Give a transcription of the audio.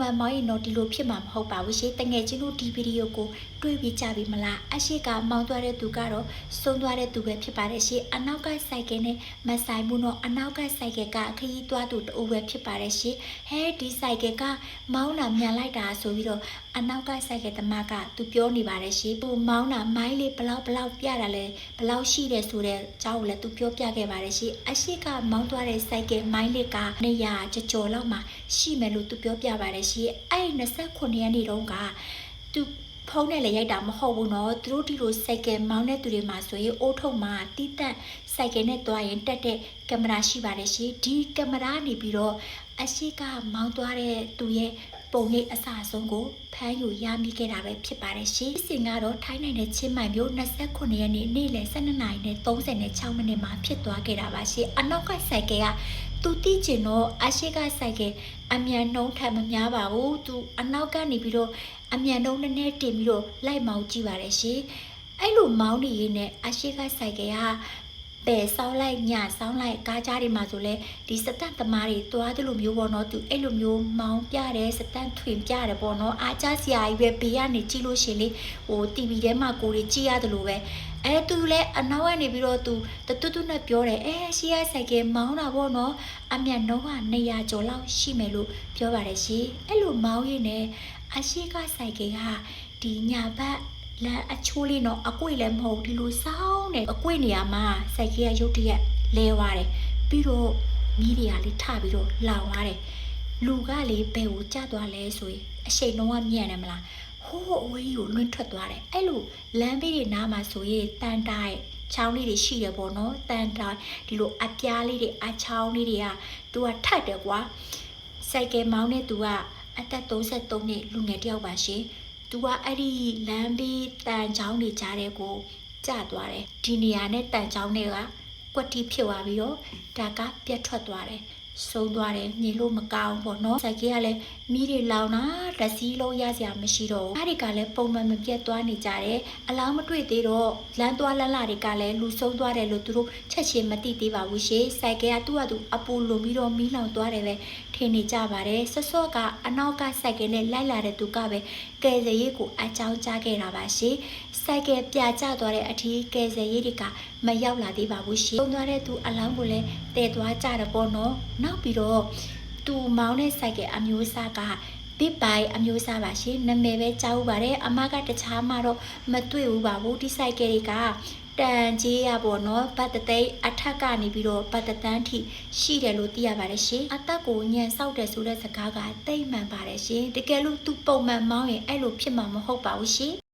မှန်မောင်းရင်တော့ဒီလိုဖြစ်မှာမဟုတ်ပါဘူးရှင်တငယ်ချင်းတို့ဒီဗီဒီယိုကိုတွေ့ပြီးကြပြီမလားအရှိကမောင်းသွားတဲ့သူကတော့ဆုံးသွားတဲ့သူပဲဖြစ်ပါတယ်ရှင်အနောက်ကစိုက်ကယ်နဲ့မဆိုင်ဘူးတော့အနောက်ကစိုက်ကယ်ကခရီးသွားသူတူပဲဖြစ်ပါတယ်ရှင်ဟဲဒီစိုက်ကယ်ကမောင်းတာမြန်လိုက်တာဆိုပြီးတော့အနောက်ကစိုက်ကယ်သမားကသူပြောနေပါတယ်ရှင်သူမောင်းတာမိုင်းလေးဘလောက်ဘလောက်ပြတာလဲဘလောက်ရှိတယ်ဆိုတဲ့အကြောင်းကိုလည်းသူပြောပြခဲ့ပါတယ်ရှင်အရှိကမောင်းသွားတဲ့စိုက်ကယ်မိုင်းလေးကနေရာကြော်ကြော်လောက်မှာရှိမယ်လို့သူပြောပြပါတယရှင်အဲ့29ရက်နေ့တုန်းကသူဖုန်းနဲ့လည်းရိုက်တာမဟုတ်ဘူးเนาะသူတို့ဒီလိုစိုက်ကယ်မောင်းတဲ့သူတွေမှာဆိုရင်အိုးထုံမှာတီးတက်စိုက်ကယ်နဲ့တွားရင်တက်တဲ့ကင်မရာရှိပါတယ်ရှင်ဒီကင်မရာနေပြီးတော့အရှိကမောင်းသွားတဲ့သူရဲ့ ပုံရိပ်အစအဆုံးကိုဖမ်းယူရမိခဲ့တာပဲဖြစ်ပါတယ်ရှင်။စင်ကတော့ထိုင်းနိုင်ငံချင်းမိုင်မြို့29ရက်နေ့နေ့လယ်12နာရီနဲ့36မိနစ်မှာဖြစ်သွားခဲ့တာပါရှင်။အနောက်ကစိုက်ကယ်ကသူတိကျင်တော့အရှိကဆိုင်ကအမြန်နှုံးထပ်မများပါဘူးသူအနောက်ကနေပြီးတော့အမြန်နှုံးနည်းနည်းတင်ပြီးတော့လိုက်မောင်းကြည့်ပါတယ်ရှင်အဲ့လိုမောင်းနေရင်းနဲ့အရှိကဆိုင်က ပယ်ဆောင်းလိုက်ညဆောင်းလိုက်ကားကြားတွေမှာဆိုလဲဒီစတန်သမားတွေတွားတယ်လို့မျိုးပေါ့နော်သူအဲ့လိုမျိုးမောင်းပြတယ်စတန်ထွင်ပြတယ်ပေါ့နော်အားကြစရာကြီးပဲဘေးကနေကြည့်လို့ရှရင်လေဟို TV ထဲမှာကိုတွေကြည့်ရတယ်လို့ပဲအဲသူလည်းအနောက်ကနေပြီးတော့သူတတူတူနဲ့ပြောတယ်အဲရှီးရဆိုင်ကမောင်းတာပေါ့နော်အမြန်နှုံးကနေရာကျော်လောက်ရှိမယ်လို့ပြောပါတယ်ရှင်အဲ့လိုမောင်းရင်းနဲ့အရှိကဆိုင်ကကဒီညာဘက် လမ်းအချိုးလေးတော့အကွေ့လည်းမဟုတ်ဒီလိုစောင်းနေအကွေ့နေရာမှာဆိုင်ကကရုတ်တရက်လဲသွားတယ်ပြီးတော့မီးတွေကလေးထပြီးတော့လောင်သွားတယ်လူကလေဘယ်ကိုကျသွားလဲဆိုရင်အရှိန်လုံးဝမြင့်တယ်မလားဟိုးအဝေးကြီးကိုလွင့်ထွက်သွားတယ်အဲ့လိုလမ်းဘေးတွေနားမှာဆိုရင်တန်တိုင်ချောင်းလေးတွေရှိတယ်ပေါ့နော်တန်တိုင်ဒီလိုအပြားလေးတွေအချောင်းလေးတွေကသူကထတ်တယ်ကွာစိုက်ကယ်မောင်းတဲ့သူကအသက်33နှစ်လူငယ်တစ်ယောက်ပါရှင် သူကအဲ့ဒီလမ်းဘေးတန်ချောင်းတွေကြားတဲ့ကိုကျသွားတယ်ဒီနေရာနဲ့တန်ချောင်းတွေကကွက်တီဖြစ်သွားပြီးတော့ဒါကပြတ်ထွက်သွားတယ် ဆုံးသွားတယ်မြင်လို့မကောင်းပေါ့နော်စိုက်ကယ်ကလည်းမီးတွေလောင်တာတစည်းလုံးရစရာမရှိတော့ဘူးအဲ့ဒီကလည်းပုံမှန်မပြတ်သွားနေကြတယ်အလောင်းမတွေ့သေးတော့လမ်းသွားလမ်းလာတွေကလည်းလူဆုံးသွားတယ်လို့သူတို့ချက်ချင်းမသိသေးပါဘူးရှင်စိုက်ကယ်ကသူ့ဟာသူအပူလုံပြီးတော့မီးလောင်သွားတယ်ပဲထင်နေကြပါတယ်ဆွတ်ဆွတ်ကအနောက်ကစိုက်ကယ်နဲ့လိုက်လာတဲ့သူကပဲကယ်ဆယ်ရေးကိုအကြောင်းကြားခဲ့တာပါရှင်စိုက်ကယ်ပြကျသွားတဲ့အထီးကယ်ဆယ်ရေးတွေကမရောက်လာသေးပါဘူးရှင်ပုံသွားတဲ့သူအလောင်းကိုလည်းတည်သွားကြတယ်ပေါ့နော်နောက်ပြီးတော့သူမောင်းတဲ့ဆိုင်ကအမျိုးအစားက big bike အမျိုးအစားပါရှင်နာမည်ပဲကြားဦးပါတယ်အမကတခြားမှတော့မတွေ့ဘူးပါဘူးဒီဆိုင်ကတွေကတန်ကြီးရပေါ့နော်ဘတ်တသိန်းအထက်ကနေပြီးတော့ဘတ်တသန်းထိရှိတယ်လို့သိရပါတယ်ရှင်အသက်ကိုညံဆောက်တယ်ဆိုတဲ့စကားကတိတ်မှန်ပါတယ်ရှင်တကယ်လို့သူပုံမှန်မောင်းရင်အဲ့လိုဖြစ်မှာမဟုတ်ပါဘူးရှင်